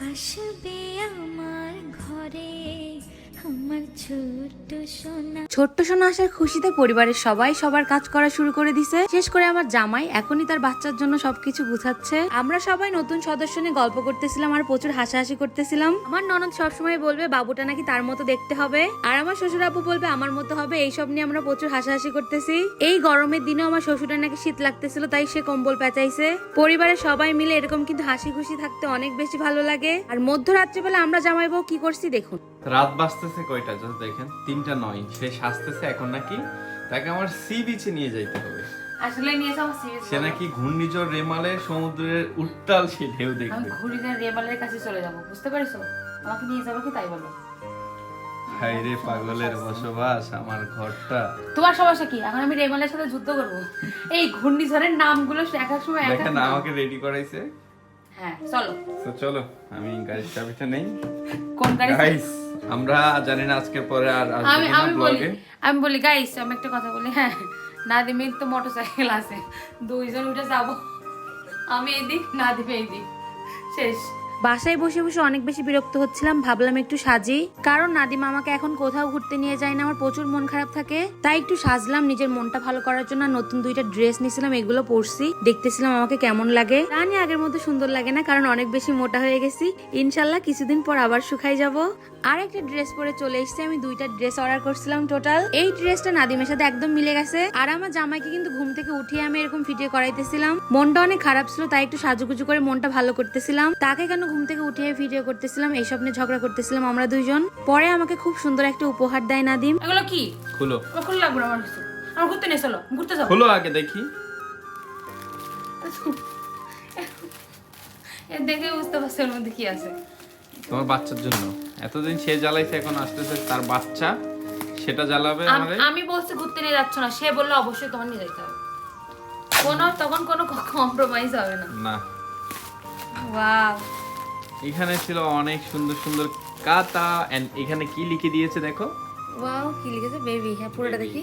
আসবে আমার ঘরে। ছোট্ট সোনা। আসার খুশিতে পরিবারের সবাই সবার কাজ করা শুরু করে দিছে। শেষ করে আমার জামাই এখনই তার বাচ্চার জন্য সবকিছু গুছাচ্ছে। আমরা সবাই নতুন সদস্য নিয়ে গল্প করতেছিলাম আর প্রচুর হাসাহাসি করতেছিলাম। আমার ননদ সবসময় বলবে, বাবুটা নাকি তার মতো দেখতে হবে। আর আমার শ্বশুর আপু বলবে, আমার মতো হবে। এইসব নিয়ে আমরা প্রচুর হাসাহাসি করতেছি। এই গরমের দিনে আমার শ্বশুরের নাকি শীত লাগতেছিল, তাই সে কম্বল পেঁচাইছে। পরিবারের সবাই মিলে এরকম কিন্তু হাসি খুশি থাকতে অনেক বেশি ভালো লাগে। আর মধ্যরাত্রে বেলা আমরা জামাই বউ কি করছি দেখুন। রাত বাজতেছে কয়টা? যদি দেখেন তিনটা নয়। সে সাজতেছে এখন নাকি তাকে আমার সি বিচে নিয়ে যাইতে হবে। আসলে নিয়ে যাও সে নাকি ঘূর্ণিঝড় রেমালে সমুদ্রের উত্তাল সে ঢেউ আমি দেখবে ঘুরিদের রেবালের কাছে চলে যাব বুঝতে পারছ? আমাকে নিয়ে যাবে কি তাই বলো? হাই রে পাগলের বসবাস আমার ঘরটা। তোমার সমস্যা কি? এখন আমি রেমালের সাথে যুদ্ধ করব। এই ঘূর্ণিঝড়ের নামগুলো এক এক সময় এক দেখেন আমাকে রেডি করাইছে। হ্যাঁ চলো। তো চলো আমি গাড়ির চাবিটা নেই। কোন গাড়ি গাইস আমরা জানি না আজকের পরে আর আমি আমি বলি আমি বলি গাইস আমি একটা কথা বলি হ্যাঁ নাদিমের তো মোটরসাইকেল আছে। দুইজন উঠে যাব। আমি এদিক নাদিম এইদিক শেষ। বাসায় বসে বসে অনেক বেশি বিরক্ত হচ্ছিলাম, ভাবলাম একটু সাজি। কারণ নাদিমা আমাকে এখন কোথাও ঘুরতে নিয়ে যায় না, আমার প্রচুর মন খারাপ থাকে। তাই একটু সাজলাম, নিজের মনটা ভালো করার জন্য নতুন দুইটা ড্রেস নিয়েছিলাম, এগুলো পরছি। দেখতেছিলাম আমাকে কেমন লাগে। জানি আগের মতো সুন্দর লাগে না, কারণ অনেক বেশি মোটা হয়ে গেছি। ইনশাল্লাহ কিছুদিন পর আবার শুকাই যাব। আর একটা ড্রেস পরে চলে এসেছি, আমি দুইটা ড্রেস অর্ডার করছিলাম টোটাল। এই ড্রেসটা নাদিমের সাথে একদম মিলে গেছে। আর আমার জামাইকে কিন্তু ঘুম থেকে উঠিয়ে আমি এরকম ভিডিও করাইতেছিলাম। মনটা অনেক খারাপ ছিল, তাই একটু সাজুগুজু করে মনটা ভালো করতেছিলাম। তাকে কেন ঘুম থেকে উঠিয়ে ভিডিও করতেছিলাম এইসব নিয়ে ঝগড়া করতেছিলাম আমরা দুইজন। পরে আমাকে খুব সুন্দর একটা উপহার দেয় নাদিম। এগুলো কি? খুলো। খুলে লাগবে আমার কিছু। আমার ঘুরতে নিয়ে চলো ঘুরতে যাব খুলো আগে দেখি। এ দেখে বুঝতে পারছি ওর মধ্যে কি আছে। তোমার বাচ্চার জন্য। এতদিন সে জ্বালাইছে এখন আসতেছে তার বাচ্চা। সেটা জ্বালাবে আম- আমারে। আমি বলছি ঘুরতে নিয়ে যাচ্ছ না সে বলল অবশ্যই তোমার নিয়ে যেতে হবে। কোনো তখন কোনো কম্প্রোমাইজ হবে না। না। ওয়াও এখানে ছিল অনেক সুন্দর সুন্দর কাতা এন্ড এখানে কি লিখে দিয়েছে দেখো? ওয়াও কি লিখেছে? বেবি হ্যাঁ পুরোটা দেখি।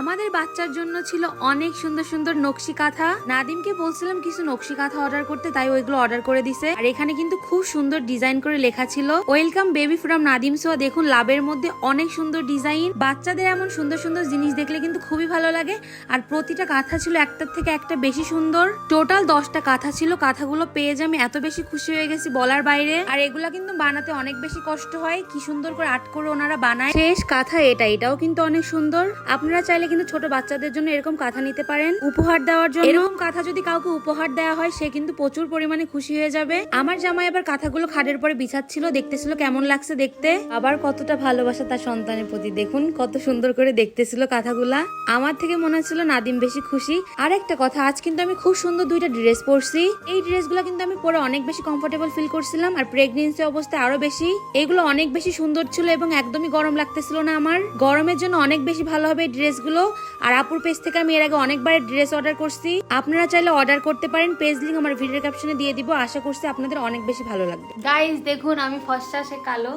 আমাদের বাচ্চার জন্য ছিল অনেক সুন্দর সুন্দর নকশি কাঁথা। নাদিমকে বলছিলাম কিছু নকশি কাঁথা অর্ডার করতে, তাই ওইগুলো অর্ডার করে দিছে। আর এখানে কিন্তু খুব সুন্দর ডিজাইন করে লেখা ছিল। ওয়েলকাম বেবি ফ্রম নাদিম সোয়া। দেখুন, লাভের মধ্যে অনেক সুন্দর ডিজাইন বাচ্চাদের এমন সুন্দর সুন্দর জিনিস দেখলে কিন্তু খুবই ভালো লাগে। আর প্রতিটা কাঁথা ছিল একটার থেকে একটা বেশি সুন্দর। টোটাল দশটা কাঁথা ছিল। কাঁথাগুলো পেয়ে যে আমি এত বেশি খুশি হয়ে গেছি বলার বাইরে। আর এগুলা কিন্তু বানাতে অনেক বেশি কষ্ট হয়। কি সুন্দর করে আর্ট করে ওনারা বানায়। শেষ কাঁথা এটা। এটাও কিন্তু অনেক সুন্দর। আপনারা চাইলে কিন্তু ছোট বাচ্চাদের জন্য এরকম কাঁথা নিতে পারেন। উপহার দেওয়ার জন্য এরকম কাঁথা যদি কাউকে উপহার দেওয়া হয়, সে কিন্তু প্রচুর পরিমাণে খুশি হয়ে যাবে। আমার জামাই আবার কাঁথাগুলো খাটের পরে বিছাচ্ছিল, দেখতেছিল কেমন লাগছে দেখতে। আবার কতটা ভালোবাসা তার সন্তানের প্রতি। দেখুন, কত সুন্দর করে দেখতেছিল কাঁথাগুলা। আমার থেকে মনে হচ্ছিল নাদিম বেশি খুশি। আর একটা কথা, আজ কিন্তু আমি খুব সুন্দর দুইটা ড্রেস পরছি। এই ড্রেসগুলো কিন্তু আমি পরে অনেক বেশি কমফোর্টেবল ফিল করছিলাম, আর প্রেগনেন্সি অবস্থা আরও বেশি। এগুলো অনেক বেশি সুন্দর ছিল এবং একদমই গরম লাগতেছিল না আমার। গরমের জন্য অনেক বেশি ভালো হবে এই ড্রেসগুলো আর আপুর পেজ থেকে আমি এর আগে অনেকবার ড্রেস অর্ডার করছি। আপনারা চাইলে অর্ডার করতে পারেন। পেজ লিঙ্ক আমার ভিডিও ক্যাপশনে দিয়ে দিব। আশা করছি আপনাদের অনেক বেশি ভালো লাগবে। গাইজ দেখুন আমি ফর্সা সে কালো।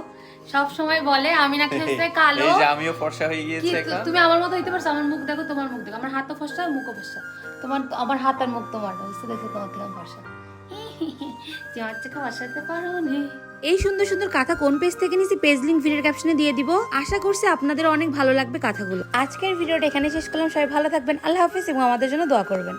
সব সময় বলে আমি নাকি হচ্ছে কালো। এই যে আমিও ফর্সা হয়ে গিয়েছে তুমি আমার মতো হইতে পারছ। আমার মুখ দেখো তোমার মুখ দেখো। আমার হাতও ফর্সা মুখও ফর্সা। তোমার আমার হাত আর মুখ তোমার বুঝতে দেখো তোমার থেকে ফর্সা। বসাতে পারো এই সুন্দর সুন্দর কাঁথা কোন পেজ থেকে নিছি পেজ লিঙ্ক ভিডিওর ক্যাপশনে দিয়ে দিব। আশা করছি আপনাদের অনেক ভালো লাগবে কাঁথাগুলো। আজকের ভিডিওটা এখানে শেষ করলাম। সবাই ভালো থাকবেন। আল্লাহ হাফিজ এবং আমাদের জন্য দোয়া করবেন।